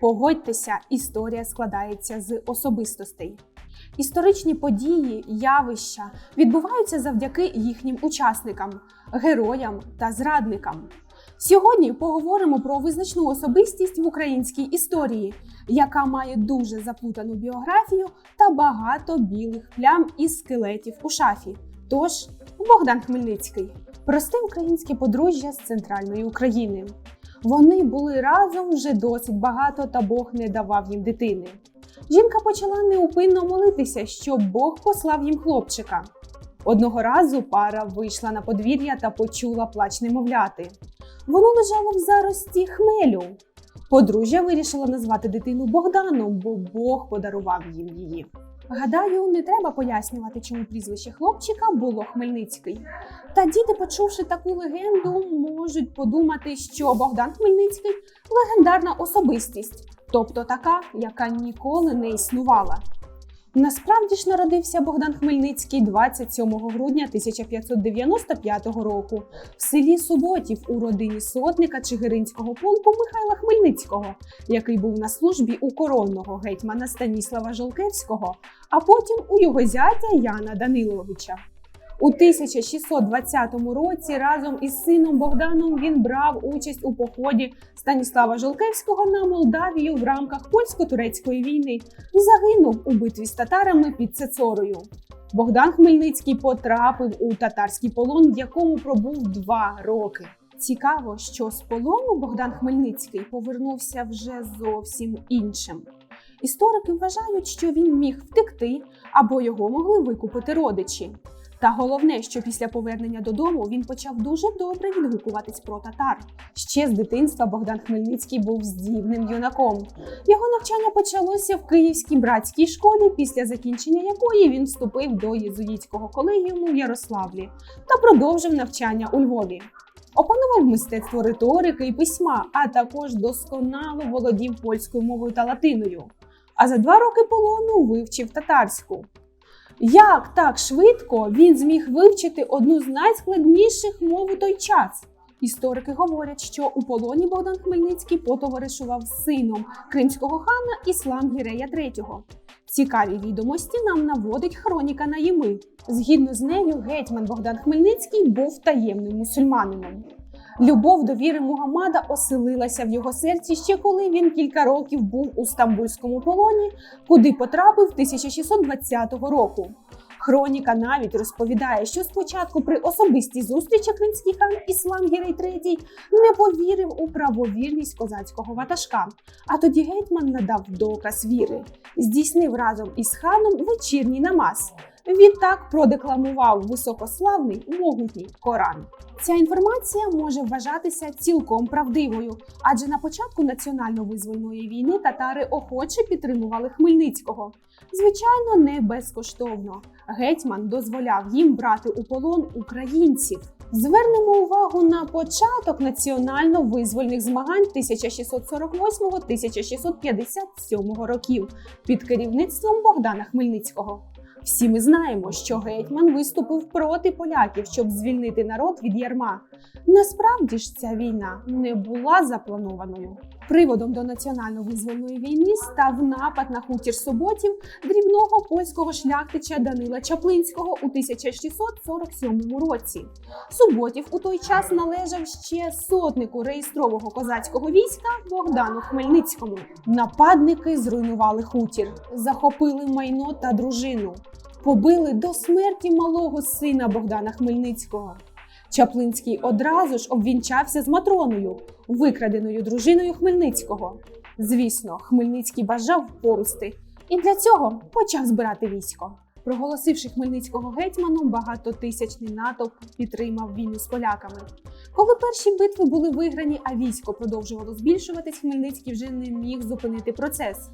Погодьтеся, історія складається з особистостей. Історичні події, явища відбуваються завдяки їхнім учасникам, героям та зрадникам. Сьогодні поговоримо про визначну особистість в українській історії, яка має дуже заплутану біографію та багато білих плям і скелетів у шафі. Тож Богдан Хмельницький, просте українське подружжя з центральної України. Вони були разом вже досить багато, та Бог не давав їм дитини. Жінка почала неупинно молитися, щоб Бог послав їм хлопчика. Одного разу пара вийшла на подвір'я та почула плач немовляти. Воно лежало в зарості хмелю. Подружжя вирішила назвати дитину Богданом, бо Бог подарував їм її. Гадаю, не треба пояснювати, чому прізвище хлопчика було Хмельницький. Та діти, почувши таку легенду, можуть подумати, що Богдан Хмельницький легендарна особистість, тобто така, яка ніколи не існувала. Насправді ж народився Богдан Хмельницький 27 грудня 1595 року в селі Суботів у родині сотника Чигиринського полку Михайла Хмельницького, який був на службі у коронного гетьмана Станіслава Жолкевського, а потім у його зятя Яна Даниловича. У 1620 році разом із сином Богданом він брав участь у поході Станіслава Жолкевського на Молдавію в рамках польсько-турецької війни і загинув у битві з татарами під Цецорою. Богдан Хмельницький потрапив у татарський полон, в якому пробув два роки. Цікаво, що з полону Богдан Хмельницький повернувся вже зовсім іншим. Історики вважають, що він міг втекти або його могли викупити родичі. Та головне, що після повернення додому він почав дуже добре відгукуватись про татар. Ще з дитинства Богдан Хмельницький був здібним юнаком. Його навчання почалося в Київській братській школі, після закінчення якої він вступив до єзуїтського колегіуму в Ярославлі та продовжив навчання у Львові. Опанував мистецтво риторики і письма, а також досконало володів польською мовою та латиною. А за два роки полону вивчив татарську. Як так швидко він зміг вивчити одну з найскладніших мов у той час? Історики говорять, що у полоні Богдан Хмельницький потоваришував сином кримського хана Іслам Гірея III. Цікаві відомості нам наводить хроніка Наїми. Згідно з нею, гетьман Богдан Хмельницький був таємним мусульманином. Любов до віри Мугаммада оселилася в його серці ще коли він кілька років був у стамбульському полоні, куди потрапив 1620 року. Хроніка навіть розповідає, що спочатку при особистій зустрічі кримський хан Іслам Гірей III не повірив у правовірність козацького ватажка. А тоді гетьман надав доказ віри, здійснив разом із ханом вечірній намаз. Відтак продекламував високославний могутній Коран. Ця інформація може вважатися цілком правдивою, адже на початку національно-визвольної війни татари охоче підтримували Хмельницького. Звичайно, не безкоштовно. Гетьман дозволяв їм брати у полон українців. Звернемо увагу на початок національно-визвольних змагань 1648-1657 років під керівництвом Богдана Хмельницького. Всі ми знаємо, що гетьман виступив проти поляків, щоб звільнити народ від ярма. Насправді ж ця війна не була запланованою. Приводом до національно-визвольної війни став напад на хутір Суботів дрібного польського шляхтича Данила Чаплинського у 1647 році. Суботів у той час належав ще сотнику реєстрового козацького війська Богдану Хмельницькому. Нападники зруйнували хутір, захопили майно та дружину, побили до смерті малого сина Богдана Хмельницького. Чаплинський одразу ж обвінчався з Матроною, викраденою дружиною Хмельницького. Звісно, Хмельницький бажав помсти і для цього почав збирати військо. Проголосивши Хмельницького гетьманом, багатотисячний натовп підтримав війну з поляками. Коли перші битви були виграні, а військо продовжувало збільшуватись, Хмельницький вже не міг зупинити процес.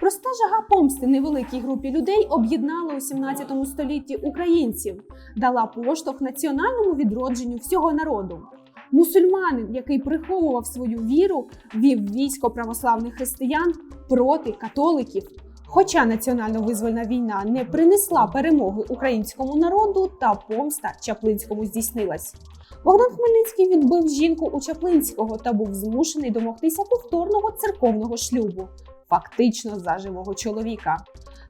Проста жага помсти невеликій групі людей об'єднала у 17 столітті українців, дала поштовх національному відродженню всього народу. Мусульманин, який приховував свою віру, вів військо православних християн проти католиків. Хоча національно-визвольна війна не принесла перемоги українському народу, та помста Чаплинському здійснилась. Богдан Хмельницький відбив жінку у Чаплинського та був змушений домогтися повторного церковного шлюбу, фактично за живого чоловіка.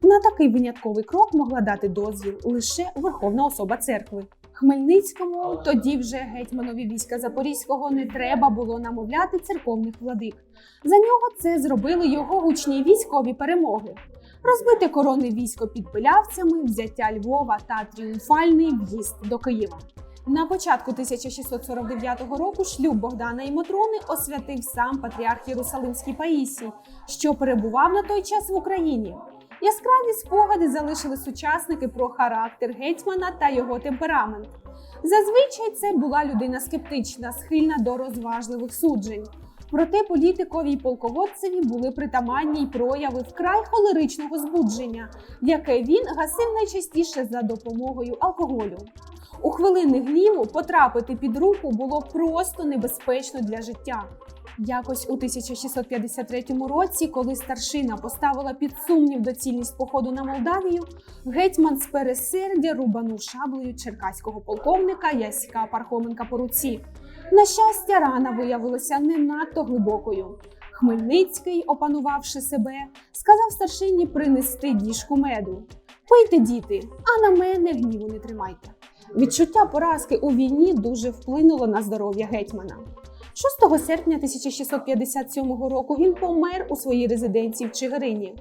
На такий винятковий крок могла дати дозвіл лише верховна особа церкви. Хмельницькому тоді вже гетьманові війська Запорізького не треба було намовляти церковних владик. За нього це зробили його гучні військові перемоги. Розбите коронне військо під пилявцями, взяття Львова та тріумфальний в'їзд до Києва. На початку 1649 року шлюб Богдана і Матрони освятив сам патріарх Єрусалимський Паїсій, що перебував на той час в Україні. Яскраві спогади залишили сучасники про характер гетьмана та його темперамент. Зазвичай це була людина скептична, схильна до розважливих суджень. Проте політикові й полководцеві були притаманні й прояви вкрай холеричного збудження, яке він гасив найчастіше за допомогою алкоголю. У хвилини гніву потрапити під руку було просто небезпечно для життя. Якось у 1653 році, коли старшина поставила під сумнів доцільність походу на Молдавію, гетьман з пересердя рубанув шаблею черкаського полковника Яська Пархоменка по руці. На щастя, рана виявилася не надто глибокою. Хмельницький, опанувавши себе, сказав старшині принести діжку меду. Пийте, діти, а на мене гніву не тримайте. Відчуття поразки у війні дуже вплинуло на здоров'я гетьмана. 6 серпня 1657 року він помер у своїй резиденції в Чигирині.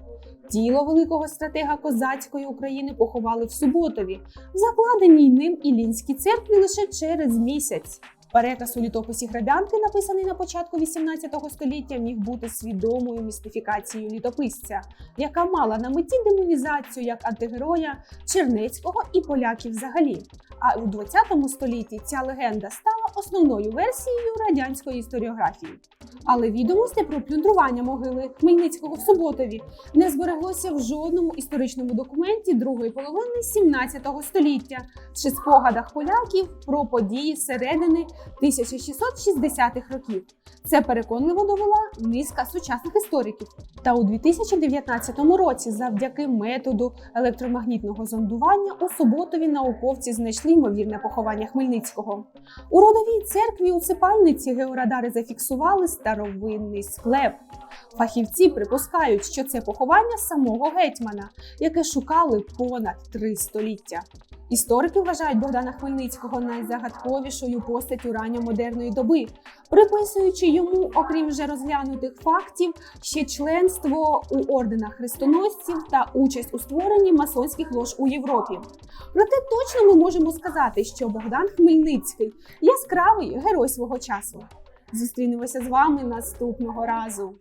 Тіло великого стратега козацької України поховали в Суботові, в закладеній ним Ілінській церкві лише через місяць. Переказ у літописі гребянки, написаний на початку 18 століття, міг бути свідомою містифікацією літописця, яка мала на меті демонізацію як антигероя Чернецького і поляків взагалі. А у 20 столітті ця легенда стала основною версією радянської історіографії. Але відомостей про плюндрування могили Хмельницького в Суботові не збереглося в жодному історичному документі другої половини 17 століття чи спогадах поляків про події середини 1660-х років. Це переконливо довела низка сучасних істориків. Та у 2019 році, завдяки методу електромагнітного зондування, у Суботові науковці знайшли ймовірне поховання Хмельницького. У родовій церкві у сипальниці георадари зафіксували старовинний склеп. Фахівці припускають, що це поховання самого гетьмана, яке шукали понад три століття. Історики вважають Богдана Хмельницького найзагадковішою постаттю ранньомодерної доби, приписуючи йому, окрім вже розглянутих фактів, ще членство у орденах хрестоносців та участь у створенні масонських лож у Європі. Проте точно ми можемо сказати, що Богдан Хмельницький яскравий герой свого часу. Зустрінемося з вами наступного разу.